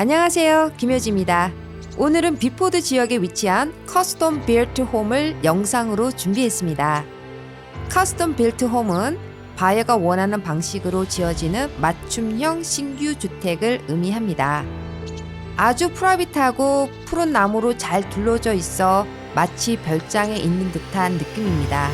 안녕하세요. 김효지입니다. 오늘은 비포드 지역에 위치한 커스텀 빌트 홈을 영상으로 준비했습니다. 커스텀 빌트 홈은 바이어가 원하는 방식으로 지어지는 맞춤형 신규 주택을 의미합니다. 아주 프라이빗하고 푸른 나무로 잘 둘러져 있어 마치 별장에 있는 듯한 느낌입니다.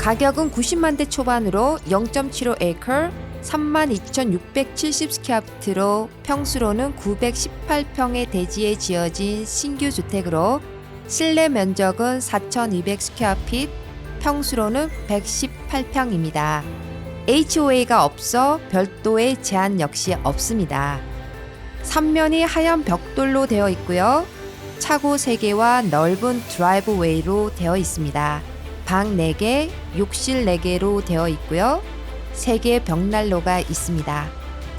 가격은 90만대 초반으로 0.75 에이커 32,670 스퀘어피트로 평수로는 918평의 대지에 지어진 신규 주택으로 실내 면적은 4,200 스퀘어핏, 평수로는 118평입니다. HOA가 없어 별도의 제한 역시 없습니다. 삼면이 하얀 벽돌로 되어 있고요. 차고 3개와 넓은 드라이브웨이로 되어 있습니다. 방 4개, 욕실 4개로 되어 있고요. 3개의 벽난로가 있습니다.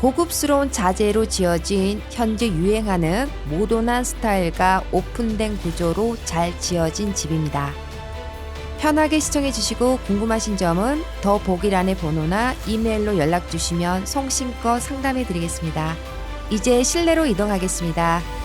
고급스러운 자재로 지어진 현재 유행하는 모던한 스타일과 오픈된 구조로 잘 지어진 집입니다. 편하게 시청해 주시고 궁금하신 점은 더 보기란의 번호나 이메일로 연락 주시면 성심껏 상담해 드리겠습니다. 이제 실내로 이동하겠습니다.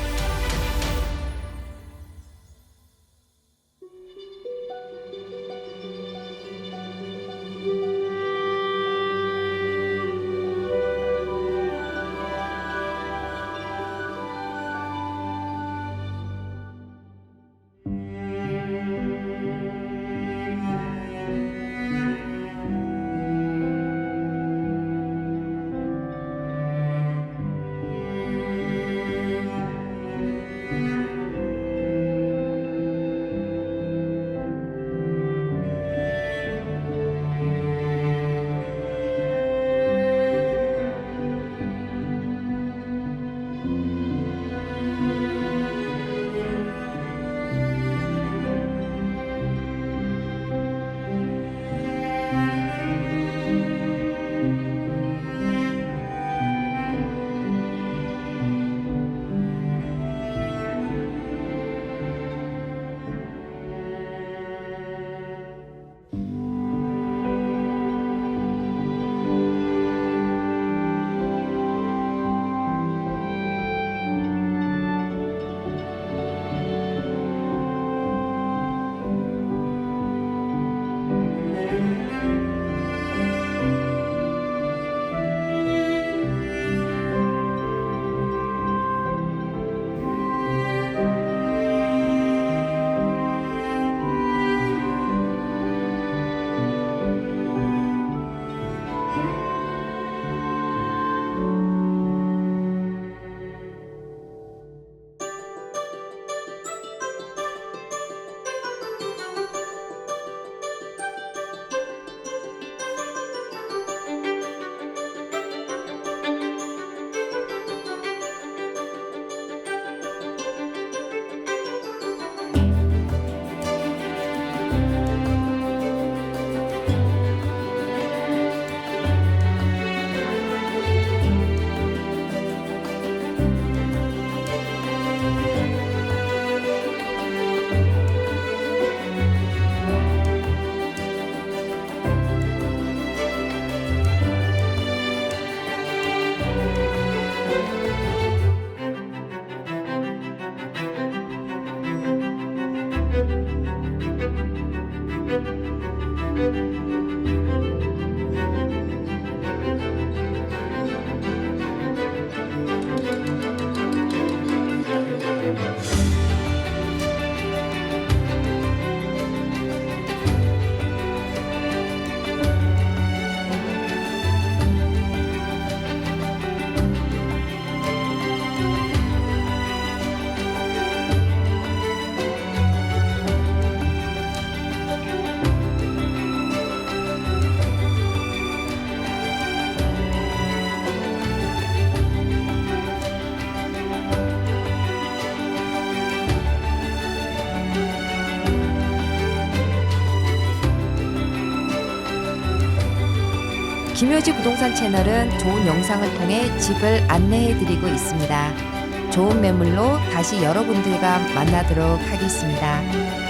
김효지 부동산 채널은 좋은 영상을 통해 집을 안내해드리고 있습니다. 좋은 매물로 다시 여러분들과 만나도록 하겠습니다.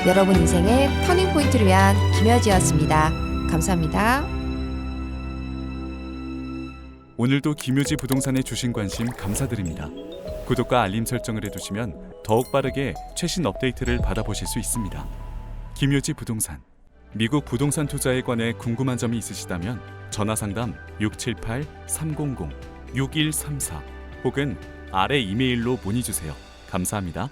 여러분 인생의 터닝포인트를 위한 김효지였습니다. 감사합니다. 오늘도 김효지 부동산에 주신 관심 감사드립니다. 구독과 알림 설정을 해두시면 더욱 빠르게 최신 업데이트를 받아보실 수 있습니다. 김효지 부동산 미국 부동산 투자에 관해 궁금한 점이 있으시다면 전화 상담 678-300-6134 혹은 아래 이메일로 문의 주세요. 감사합니다.